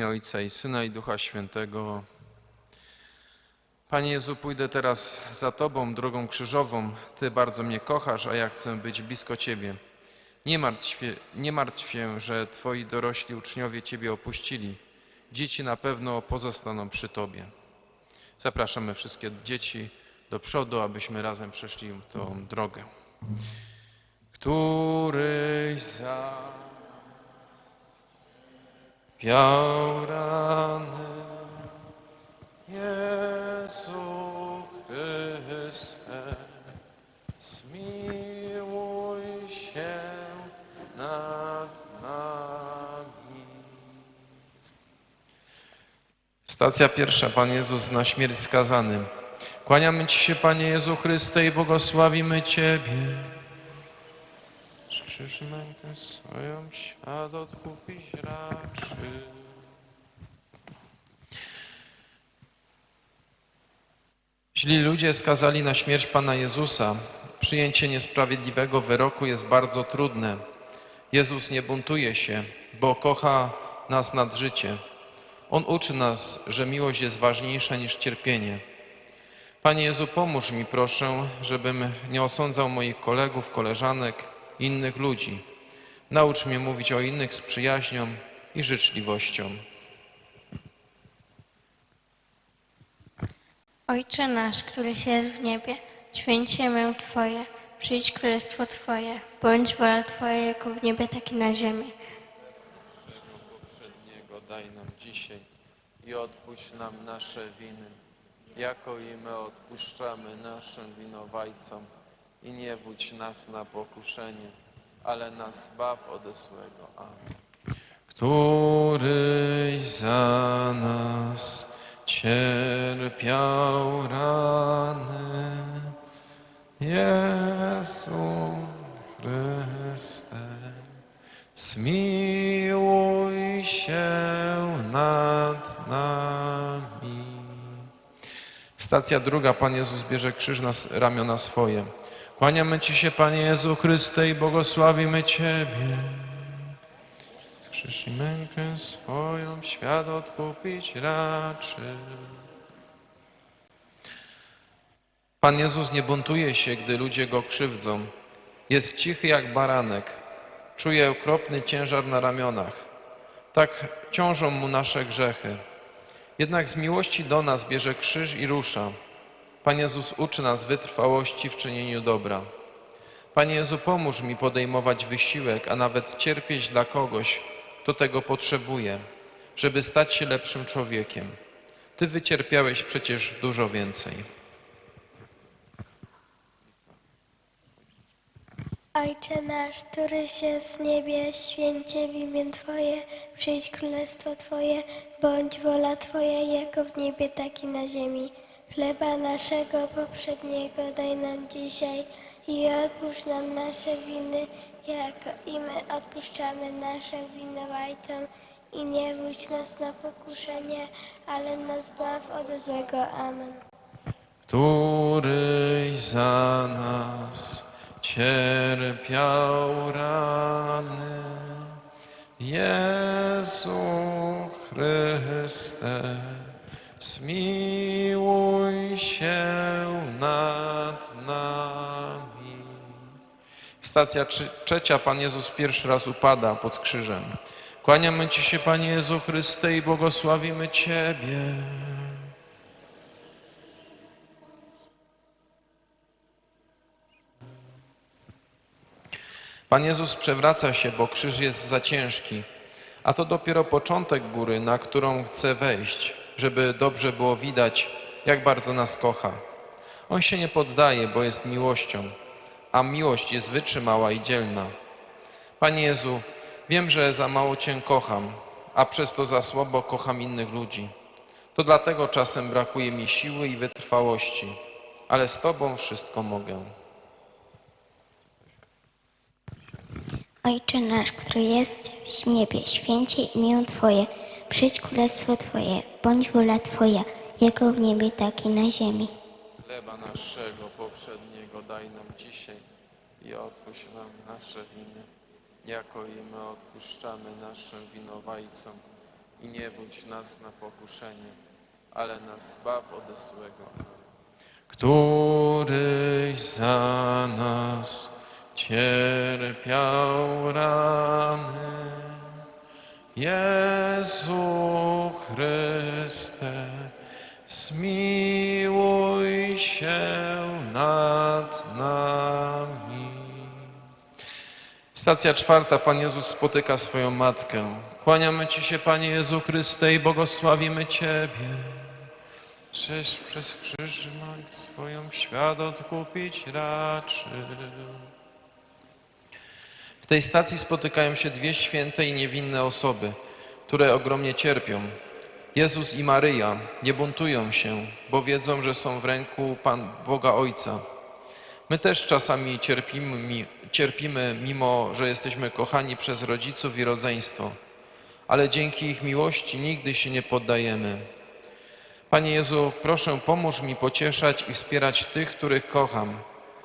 imię Ojca i Syna i Ducha Świętego. Panie Jezu, pójdę teraz za Tobą drogą krzyżową. Ty bardzo mnie kochasz, a ja chcę być blisko Ciebie. Nie martw, się, nie martw się, że Twoi dorośli uczniowie Ciebie opuścili. Dzieci na pewno pozostaną przy Tobie. Zapraszamy wszystkie dzieci do przodu, abyśmy razem przeszli tą drogę. Któryś Piał rany Jezu Chryste, zmiłuj się nad nami. Stacja pierwsza. Pan Jezus na śmierć skazany. Kłaniamy Ci się, Panie Jezu Chryste, i błogosławimy Ciebie. Krzyż mękę swoją świat odkupić raczy. Źli ludzie skazali na śmierć Pana Jezusa. Przyjęcie niesprawiedliwego wyroku jest bardzo trudne. Jezus nie buntuje się, bo kocha nas nad życie. On uczy nas, że miłość jest ważniejsza niż cierpienie. Panie Jezu, pomóż mi proszę, żebym nie osądzał moich kolegów, koleżanek, innych ludzi. Naucz mnie mówić o innych z przyjaźnią i życzliwością. Ojcze nasz, któryś jest w niebie, święć się imię Twoje, przyjdź królestwo Twoje, bądź wola Twoja jako w niebie, tak i na ziemi. poprzedniego daj nam dzisiaj i odpuść nam nasze winy, jako i my odpuszczamy naszym winowajcom. I nie budź nas na pokuszenie, ale nas zbaw ode złego. Amen. Któryś za nas cierpiał rany, Jezu Chryste, zmiłuj się nad nami. Stacja druga. Pan Jezus bierze krzyż na ramiona swoje. Kłaniamy Ci się, Panie Jezu Chryste, i błogosławimy Ciebie. Krzyż i mękę swoją świat odkupić raczy. Pan Jezus nie buntuje się, gdy ludzie Go krzywdzą. Jest cichy jak baranek. Czuje okropny ciężar na ramionach. Tak ciążą Mu nasze grzechy. Jednak z miłości do nas bierze krzyż i rusza. Pan Jezus uczy nas wytrwałości w czynieniu dobra. Panie Jezu, pomóż mi podejmować wysiłek, a nawet cierpieć dla kogoś, kto tego potrzebuje, żeby stać się lepszym człowiekiem. Ty wycierpiałeś przecież dużo więcej. Ojcze nasz, któryś jest w niebie, święcie w imię Twoje, przyjdź królestwo Twoje, bądź wola Twoja jako w niebie, tak i na ziemi. Chleba naszego poprzedniego daj nam dzisiaj i odpuść nam nasze winy, jako i my odpuszczamy naszym winowajcom. I nie wódź nas na pokuszenie, ale nas zbaw od złego. Amen. któryś za nas cierpiał rany. Jezu Chryste, zmiłuj się nad nami. Stacja trzecia. Pan Jezus pierwszy raz upada pod krzyżem. Kłaniamy Ci się, Panie Jezu Chryste, i błogosławimy Ciebie. Pan Jezus przewraca się, bo krzyż jest za ciężki, a to dopiero początek góry, na którą chce wejść, żeby dobrze było widać, jak bardzo nas kocha. On się nie poddaje, bo jest miłością, a miłość jest wytrzymała i dzielna. Panie Jezu, wiem, że za mało Cię kocham, a przez to za słabo kocham innych ludzi. To dlatego czasem brakuje mi siły i wytrwałości, ale z Tobą wszystko mogę. Ojcze nasz, który jest w niebie, święcie imię Twoje, przyjdź królestwo Twoje, bądź wola Twoja, jako w niebie, tak i na ziemi. Chleba naszego poprzedniego daj nam dzisiaj i odpuść nam nasze winy, jako i my odpuszczamy naszym winowajcom. i nie budź nas na pokuszenie, ale nas zbaw ode złego. Któryś za nas cierpiał rany, Jezu Chryste, zmiłuj się nad nami. Stacja czwarta. Pan Jezus spotyka swoją matkę. Kłaniamy Ci się, Panie Jezu Chryste, i błogosławimy Ciebie. Żeś przez krzyż mąk swoją świat odkupić raczył. W tej stacji spotykają się dwie święte i niewinne osoby, które ogromnie cierpią. Jezus i Maryja nie buntują się, bo wiedzą, że są w ręku Pan Boga Ojca. My też czasami cierpimy, cierpimy, mimo że jesteśmy kochani przez rodziców i rodzeństwo, ale dzięki ich miłości nigdy się nie poddajemy. Panie Jezu, proszę pomóż mi pocieszać i wspierać tych, których kocham,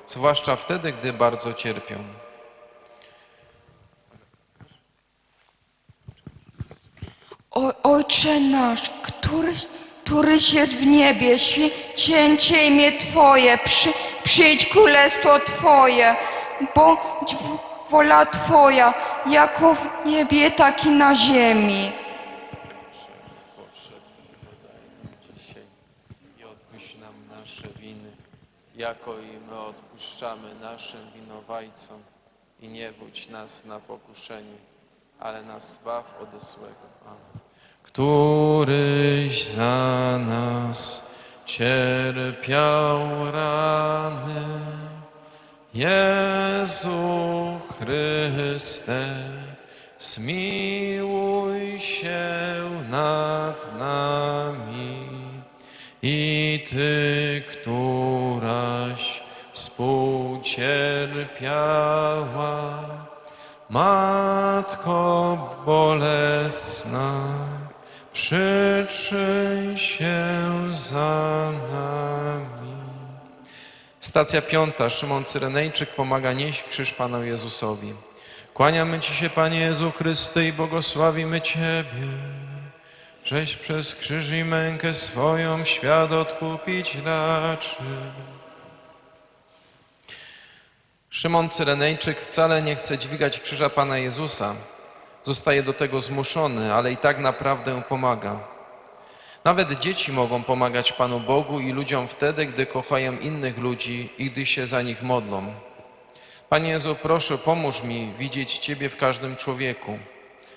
zwłaszcza wtedy, gdy bardzo cierpią. O, Ojcze nasz, któryś, któryś jest w niebie, święcie imię Twoje, przy, przyjdź królestwo Twoje, bądź wola Twoja, jako w niebie, tak i na ziemi. jako i my odpuszczamy naszym winowajcom i nie budź nas na pokuszenie, ale nas zbaw ode złego. Amen. Któryś za nas cierpiał rany, Jezu Chryste, zmiłuj się nad nami i Ty, któraś współcierpiała, Matko bolesna, przyczyń się za nami. Stacja piąta. Szymon Cyrenejczyk pomaga nieść krzyż Panu Jezusowi. Kłaniamy Ci się, Panie Jezu Chryste, i błogosławimy Ciebie, żeś przez krzyż i mękę swoją świat odkupić raczył. Szymon Cyrenejczyk wcale nie chce dźwigać krzyża Pana Jezusa. Zostaje do tego zmuszony, ale i tak naprawdę pomaga. Nawet dzieci mogą pomagać Panu Bogu i ludziom wtedy, gdy kochają innych ludzi i gdy się za nich modlą. Panie Jezu, proszę, pomóż mi widzieć Ciebie w każdym człowieku.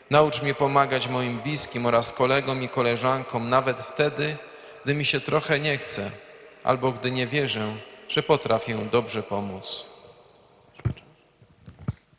Naucz mnie pomagać moim bliskim oraz kolegom i koleżankom, nawet wtedy, gdy mi się trochę nie chce, albo gdy nie wierzę, że potrafię dobrze pomóc.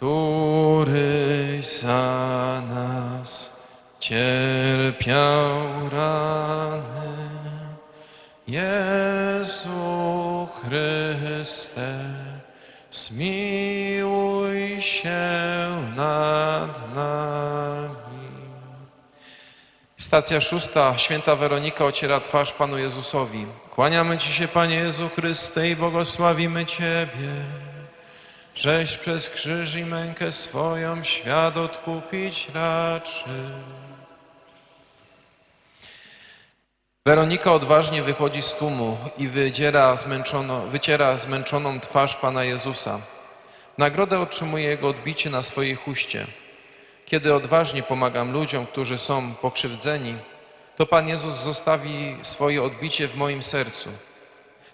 Któryś za nas cierpiał rany. Jezu Chryste, zmiłuj się nad nami. Stacja szósta. Święta Weronika ociera twarz Panu Jezusowi. Kłaniamy Ci się, Panie Jezu Chryste, i błogosławimy Ciebie żeś przez krzyż i mękę swoją świat odkupić raczył. Weronika odważnie wychodzi z tłumu i wydziera zmęczono, wyciera zmęczoną twarz Pana Jezusa. Nagrodę otrzymuje jego odbicie na swojej chuście. Kiedy odważnie pomagam ludziom, którzy są pokrzywdzeni, to Pan Jezus zostawi swoje odbicie w moim sercu.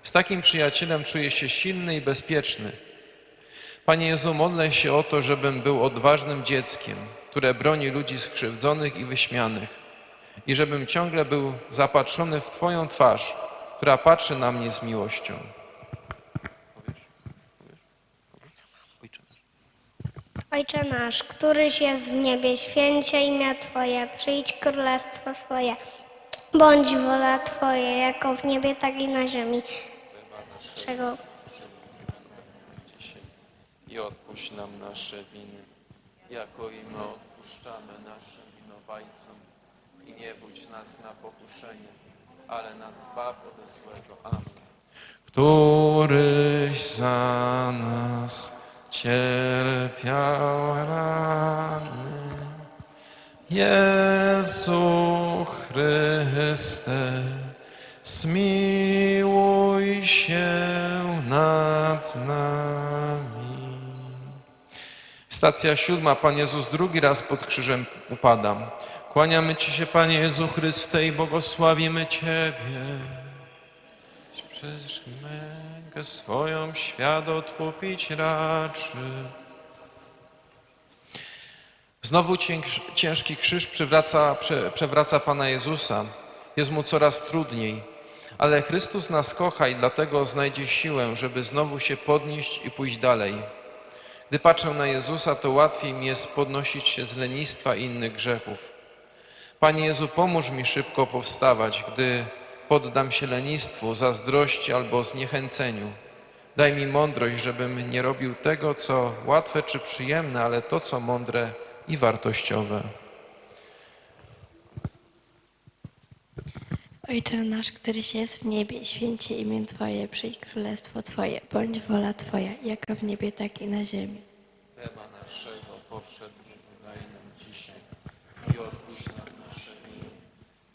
Z takim przyjacielem czuję się silny i bezpieczny. Panie Jezu, modlę się o to, żebym był odważnym dzieckiem, które broni ludzi skrzywdzonych i wyśmianych. I żebym ciągle był zapatrzony w Twoją twarz, która patrzy na mnie z miłością. Ojcze nasz, któryś jest w niebie, święcie imię Twoje, przyjdź królestwo Twoje. Bądź wola Twoja, jako w niebie, tak i na ziemi. Czego odpuść nam nasze winy, jako i my odpuszczamy naszym winowajcom. I nie budź nas na pokuszenie, ale nas zbaw ode złego. Amen. Któryś za nas cierpiał rany, Jezu Chryste, zmiłuj się nad nami. Stacja siódma. Pan Jezus drugi raz pod krzyżem upada. Kłaniamy Ci się, Panie Jezu Chryste, i błogosławimy Ciebie. Przez mękę swoją świat odkupić raczy. Znowu cięż- ciężki krzyż przewraca Pana Jezusa. Jest mu coraz trudniej, ale Chrystus nas kocha i dlatego znajdzie siłę, żeby znowu się podnieść i pójść dalej. Gdy patrzę na Jezusa, to łatwiej mi jest podnosić się z lenistwa i innych grzechów. Panie Jezu, pomóż mi szybko powstawać, gdy poddam się lenistwu, zazdrości albo zniechęceniu. Daj mi mądrość, żebym nie robił tego, co łatwe czy przyjemne, ale to, co mądre i wartościowe. Ojcze nasz, któryś jest w niebie, święcie imię Twoje, przyjdź królestwo Twoje, bądź wola Twoja, jako w niebie, tak i na ziemi. Chleba naszego powszedniego daj nam dzisiaj i odpuść nam nasze winy,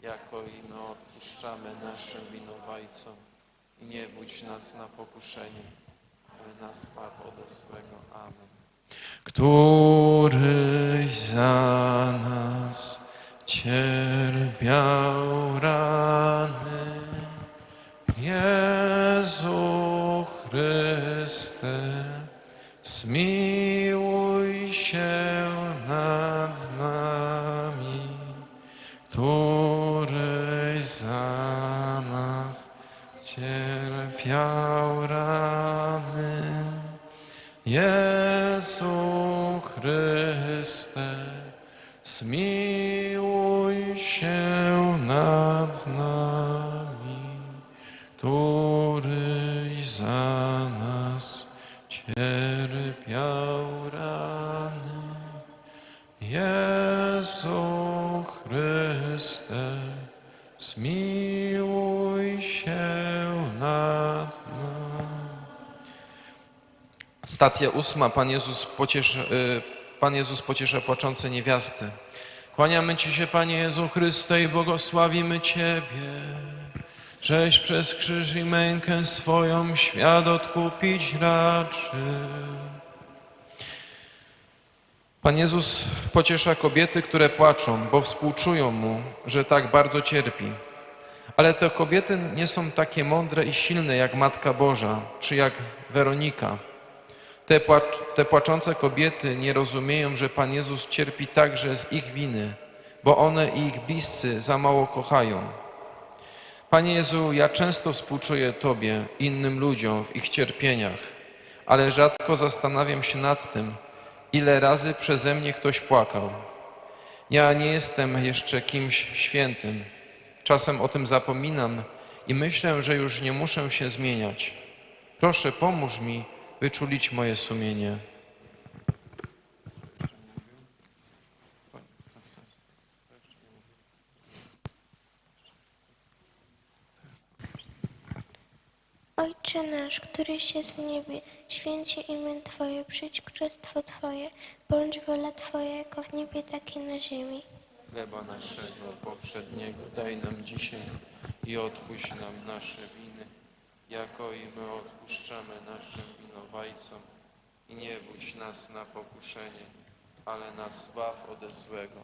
jako i my odpuszczamy naszym winowajcom. I nie budź nas na pokuszenie, ale nas zbaw ode złego. Amen. Któryś za nas cierpiał rany, Jezu Stacja ósma. Pan Jezus, pociesz, y, Pan Jezus pociesza płaczące niewiasty. Kłaniamy Ci się, Panie Jezu Chryste, i błogosławimy Ciebie, żeś przez krzyż i mękę swoją świat odkupić raczy. Pan Jezus pociesza kobiety, które płaczą, bo współczują Mu, że tak bardzo cierpi. Ale te kobiety nie są takie mądre i silne jak Matka Boża, czy jak Weronika. Te, te płaczące kobiety nie rozumieją, że Pan Jezus cierpi także z ich winy, bo one i ich bliscy za mało kochają. Panie Jezu, ja często współczuję Tobie, innym ludziom w ich cierpieniach, ale rzadko zastanawiam się nad tym, ile razy przeze mnie ktoś płakał. Ja nie jestem jeszcze kimś świętym. Czasem o tym zapominam i myślę, że już nie muszę się zmieniać. Proszę, pomóż mi wyczulić moje sumienie. Ojcze nasz, któryś jest w niebie, święcie imię Twoje, przyjdź królestwo Twoje, bądź wola Twoja, jako w niebie, tak i na ziemi. Chleba naszego powszedniego daj nam dzisiaj i odpuść nam nasze winy, jako i my odpuszczamy naszym winowajcom. I nie budź nas na pokuszenie, ale nas zbaw ode złego.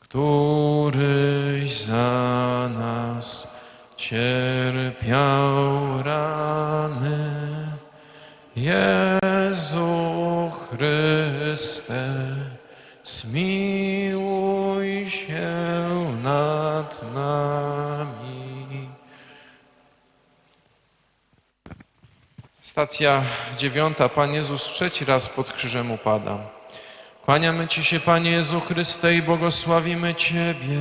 Któryś za nas cierpiał rany, Jezu Chryste, zmiłuj się nad nami. Stacja dziewiąta. Pan Jezus trzeci raz pod krzyżem upada. Kłaniamy Ci się, Panie Jezu Chryste, i błogosławimy Ciebie,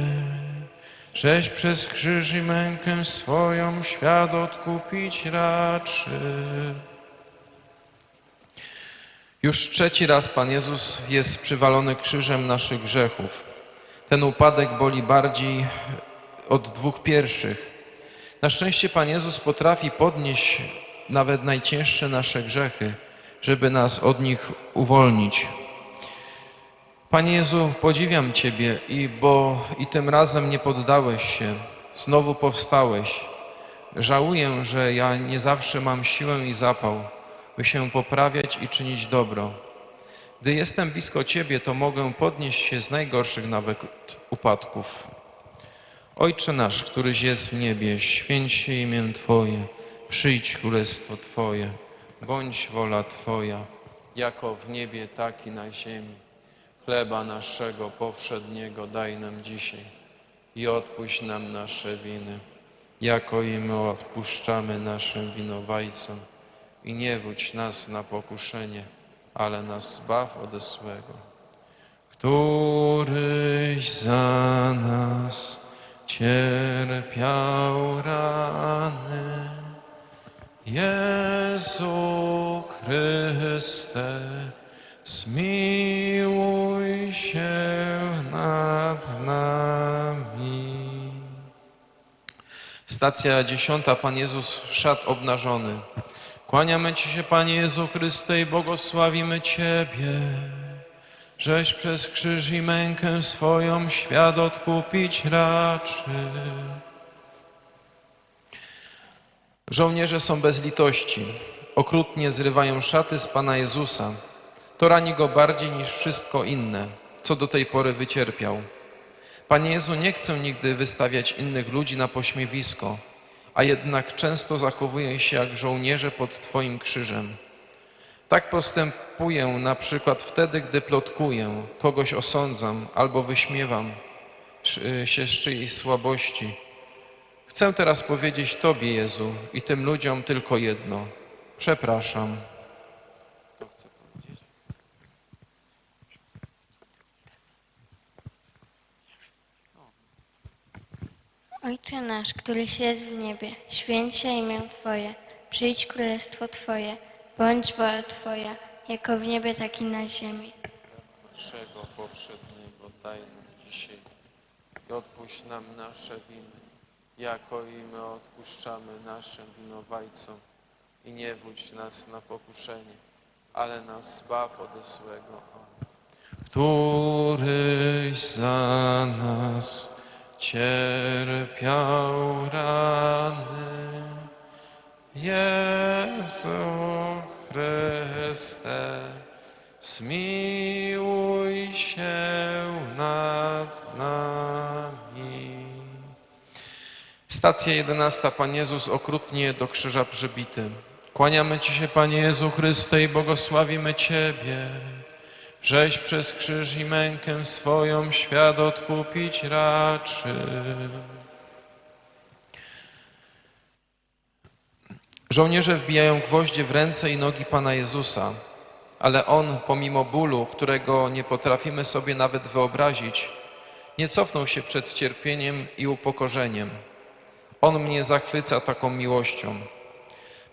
żeś przez krzyż i mękę swoją świat odkupić raczy. Już trzeci raz Pan Jezus jest przywalony krzyżem naszych grzechów. Ten upadek boli bardziej od dwóch pierwszych. Na szczęście Pan Jezus potrafi podnieść nawet najcięższe nasze grzechy, żeby nas od nich uwolnić. Panie Jezu, podziwiam Ciebie i bo i tym razem nie poddałeś się, znowu powstałeś. Żałuję, że ja nie zawsze mam siłę i zapał, by się poprawiać i czynić dobro. Gdy jestem blisko Ciebie, to mogę podnieść się z najgorszych nawet upadków. Ojcze nasz, któryś jest w niebie, święć się imię Twoje, przyjdź królestwo Twoje, bądź wola Twoja, jako w niebie, tak i na ziemi. Chleba naszego powszedniego daj nam dzisiaj i odpuść nam nasze winy, jako i my odpuszczamy naszym winowajcom. I nie wódź nas na pokuszenie, ale nas zbaw ode złego. Któryś za nas cierpiał rany, Jezu Chryste, zmiłuj się nad nami. Stacja dziesiąta, Pan Jezus szat obnażony. Kłaniamy Ci się, Panie Jezu Chryste, i błogosławimy Ciebie, żeś przez krzyż i mękę swoją świat odkupić raczy. Żołnierze są bez litości, okrutnie zrywają szaty z Pana Jezusa. To rani Go bardziej niż wszystko inne, co do tej pory wycierpiał. Panie Jezu, nie chcę nigdy wystawiać innych ludzi na pośmiewisko, a jednak często zachowuję się jak żołnierze pod Twoim krzyżem. Tak postępuję na przykład wtedy, gdy plotkuję, kogoś osądzam albo wyśmiewam się z czyjejś słabości. Chcę teraz powiedzieć Tobie, Jezu, i tym ludziom tylko jedno. Przepraszam. Ojcze nasz, któryś jest w niebie, święć się imię Twoje, przyjdź królestwo Twoje, bądź wola Twoja, jako w niebie, tak i na ziemi. naszego poprzedniego daj nam dzisiaj i odpuść nam nasze winy, jako i my odpuszczamy naszym winowajcom. I nie wódź nas na pokuszenie, ale nas zbaw ode złego. Któryś za nas cierpiał rany, Jezu Chryste, zmiłuj się Stacja jedenasta. Pan Jezus okrutnie do krzyża przybity. Kłaniamy Ci się, Panie Jezu Chryste, i błogosławimy Ciebie, żeś przez krzyż i mękę swoją świat odkupić raczy. Żołnierze wbijają gwoździe w ręce i nogi Pana Jezusa, ale On, pomimo bólu, którego nie potrafimy sobie nawet wyobrazić, nie cofnął się przed cierpieniem i upokorzeniem. On mnie zachwyca taką miłością.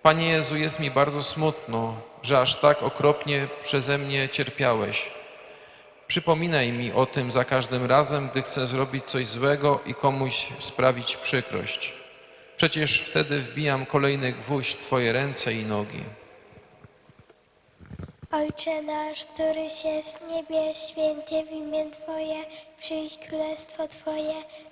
Panie Jezu, jest mi bardzo smutno, że aż tak okropnie przeze mnie cierpiałeś. Przypominaj mi o tym za każdym razem, gdy chcę zrobić coś złego i komuś sprawić przykrość. Przecież wtedy wbijam kolejny gwóźdź Twoje ręce i nogi. Ojcze nasz, któryś jest w niebie, święcie w imię Twoje, przyjdź królestwo Twoje,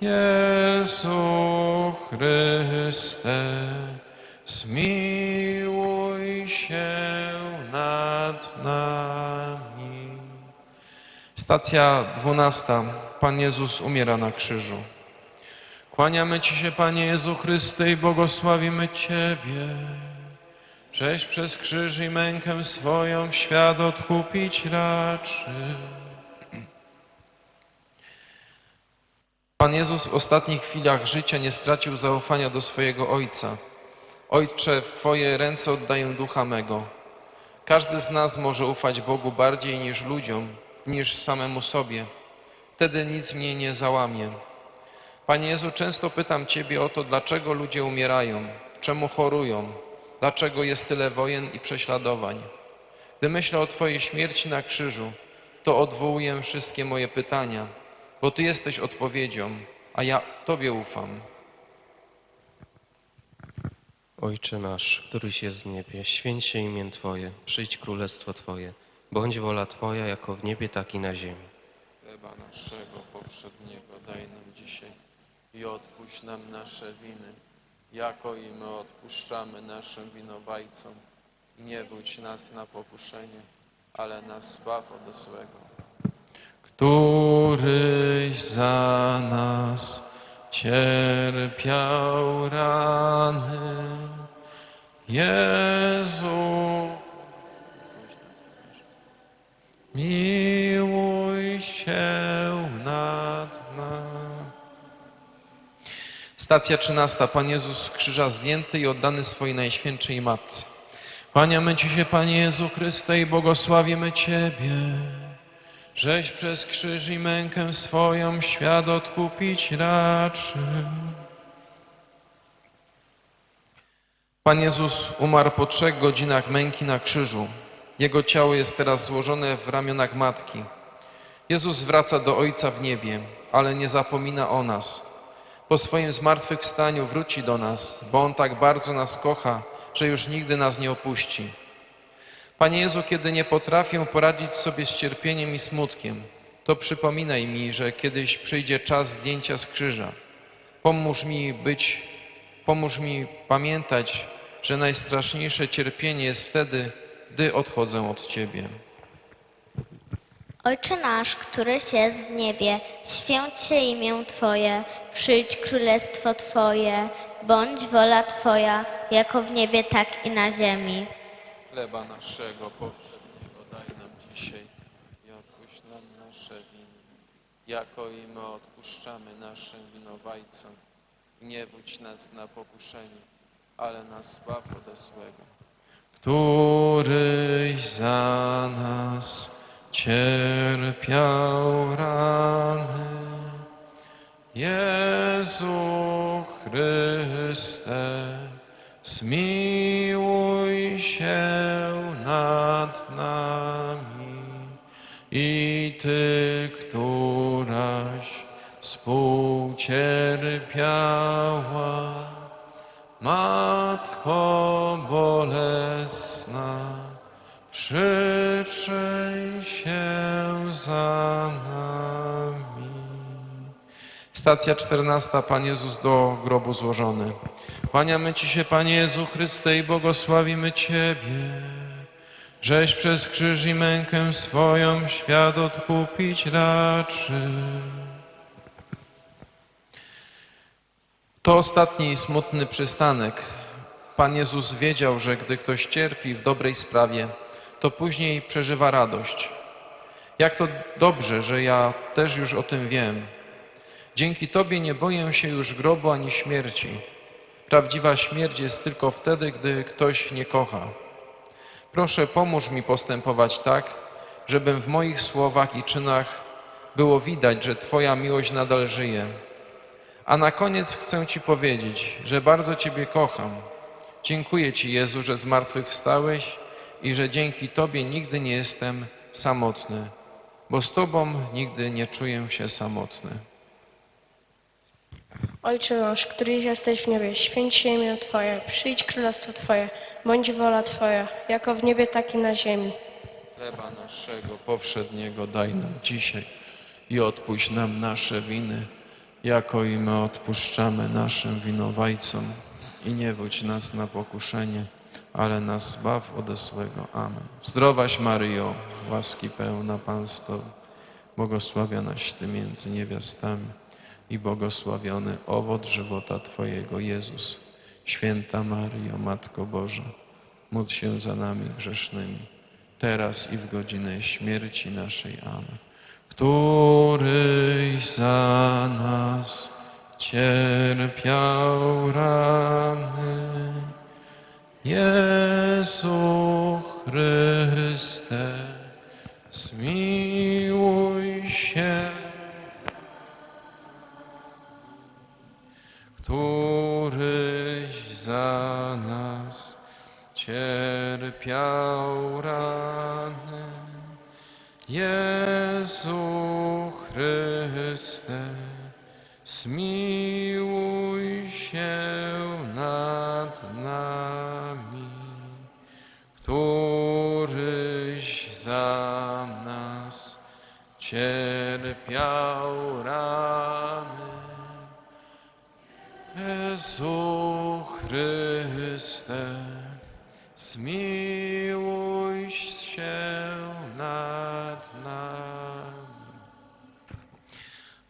Jezu Chryste, zmiłuj się nad nami. Stacja dwunasta. Pan Jezus umiera na krzyżu. Kłaniamy Ci się, Panie Jezu Chryste, i błogosławimy Ciebie, żeś przez krzyż i mękę swoją świat odkupić raczył. Pan Jezus w ostatnich chwilach życia nie stracił zaufania do swojego Ojca. Ojcze, w Twoje ręce oddaję ducha mego. Każdy z nas może ufać Bogu bardziej niż ludziom, niż samemu sobie. Wtedy nic mnie nie załamie. Panie Jezu, często pytam Ciebie o to, dlaczego ludzie umierają, czemu chorują, dlaczego jest tyle wojen i prześladowań. Gdy myślę o Twojej śmierci na krzyżu, to odwołuję wszystkie moje pytania, bo Ty jesteś odpowiedzią, a ja Tobie ufam. Ojcze nasz, któryś jest w niebie, święć się imię Twoje, przyjdź królestwo Twoje, bądź wola Twoja jako w niebie, tak i na ziemi. Chleba naszego poprzedniego daj nam dzisiaj i odpuść nam nasze winy, jako i my odpuszczamy naszym winowajcom. I nie budź nas na pokuszenie, ale nas zbaw od złego. Któryś za nas cierpiał rany, Jezu, miłuj się nad nami. Stacja trzynasta. Pan Jezus z krzyża zdjęty i oddany swojej Najświętszej Matce. Kłaniamy Ci się, Panie Jezu Chryste, i błogosławimy Ciebie, żeś przez krzyż i mękę swoją świat odkupić raczył. Pan Jezus umarł po trzech godzinach męki na krzyżu. Jego ciało jest teraz złożone w ramionach Matki. Jezus wraca do Ojca w niebie, ale nie zapomina o nas. Po swoim zmartwychwstaniu wróci do nas, bo On tak bardzo nas kocha, że już nigdy nas nie opuści. Panie Jezu, kiedy nie potrafię poradzić sobie z cierpieniem i smutkiem, to przypominaj mi, że kiedyś przyjdzie czas zdjęcia z krzyża. Pomóż mi być, pomóż mi pamiętać, że najstraszniejsze cierpienie jest wtedy, gdy odchodzę od Ciebie. Ojcze nasz, któryś jest w niebie, święć się imię Twoje, przyjdź królestwo Twoje, bądź wola Twoja, jako w niebie, tak i na ziemi. Chleba naszego poprzedniego daj nam dzisiaj i odpuść nam nasze winy, jako i my odpuszczamy naszym winowajcom. Nie wódź nas na pokuszenie, ale nas zbaw ode złego. Któryś za nas cierpiał rany, Jezu Chryste, zmiłuj Ty, któraś współcierpiała, Matko bolesna, przyczyń się za nami. Stacja czternasta. Pan Jezus do grobu złożony. Kłaniamy Ci się, Panie Jezu Chryste, i błogosławimy Ciebie, żeś przez krzyż i mękę swoją świat odkupić raczył. To ostatni smutny przystanek. Pan Jezus wiedział, że gdy ktoś cierpi w dobrej sprawie, to później przeżywa radość. Jak to dobrze, że ja też już o tym wiem. Dzięki Tobie nie boję się już grobu ani śmierci. Prawdziwa śmierć jest tylko wtedy, gdy ktoś nie kocha. Proszę, pomóż mi postępować tak, żebym w moich słowach i czynach było widać, że Twoja miłość nadal żyje. A na koniec chcę Ci powiedzieć, że bardzo Ciebie kocham. Dziękuję Ci, Jezu, że zmartwychwstałeś i że dzięki Tobie nigdy nie jestem samotny, bo z Tobą nigdy nie czuję się samotny. Ojcze nasz, któryś jesteś w niebie, święć się imię Twoje, przyjdź królestwo Twoje, bądź wola Twoja, jako w niebie, tak i na ziemi. Chleba naszego powszedniego daj nam dzisiaj i odpuść nam nasze winy, jako i my odpuszczamy naszym winowajcom. I nie wódź nas na pokuszenie, ale nas zbaw ode złego. Amen. Zdrowaś Maryjo, łaski pełna Pan z Tobą, błogosławionaś Ty między niewiastami i błogosławiony owoc żywota Twojego, Jezus. Święta Maryjo, Matko Boża, módl się za nami grzesznymi, teraz i w godzinę śmierci naszej. Amen. Któryś za nas cierpiał rany, Jezu Chryste, zmiłuj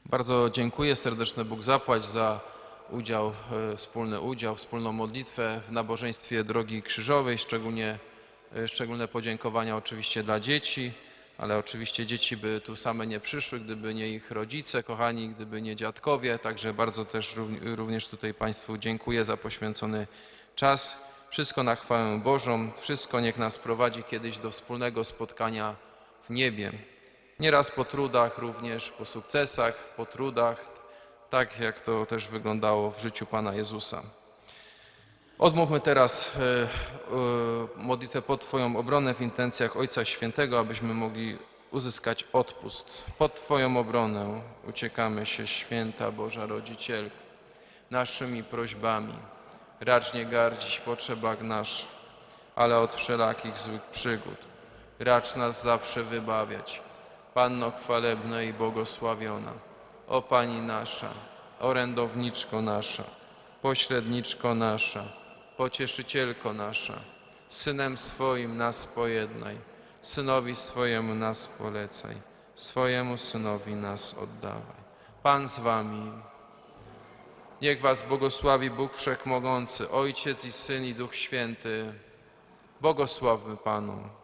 Bardzo dziękuję, serdeczny Bóg zapłać za udział, e, wspólny udział, wspólną modlitwę w nabożeństwie Drogi Krzyżowej, szczególnie, e, szczególne podziękowania oczywiście dla dzieci, ale oczywiście dzieci by tu same nie przyszły, gdyby nie ich rodzice kochani, gdyby nie dziadkowie, także bardzo też równ- również tutaj Państwu dziękuję za poświęcony czas. Wszystko na chwałę Bożą, wszystko niech nas prowadzi kiedyś do wspólnego spotkania w niebie. Nieraz po trudach, również po sukcesach, po trudach, tak jak to też wyglądało w życiu Pana Jezusa. Odmówmy teraz e, e, modlitwę pod Twoją obronę w intencjach Ojca Świętego, abyśmy mogli uzyskać odpust. Pod Twoją obronę uciekamy się, święta Boża Rodzicielko, naszymi prośbami. Racz nie gardzić potrzebach naszych, ale od wszelakich złych przygód. Racz nas zawsze wybawiać. Panno chwalebna i błogosławiona, o Pani nasza, orędowniczko nasza, pośredniczko nasza, pocieszycielko nasza, Synem swoim nas pojednaj, Synowi swojemu nas polecaj, swojemu Synowi nas oddawaj. Pan z Wami, niech Was błogosławi Bóg Wszechmogący, Ojciec i Syn i Duch Święty. Błogosławmy Panu.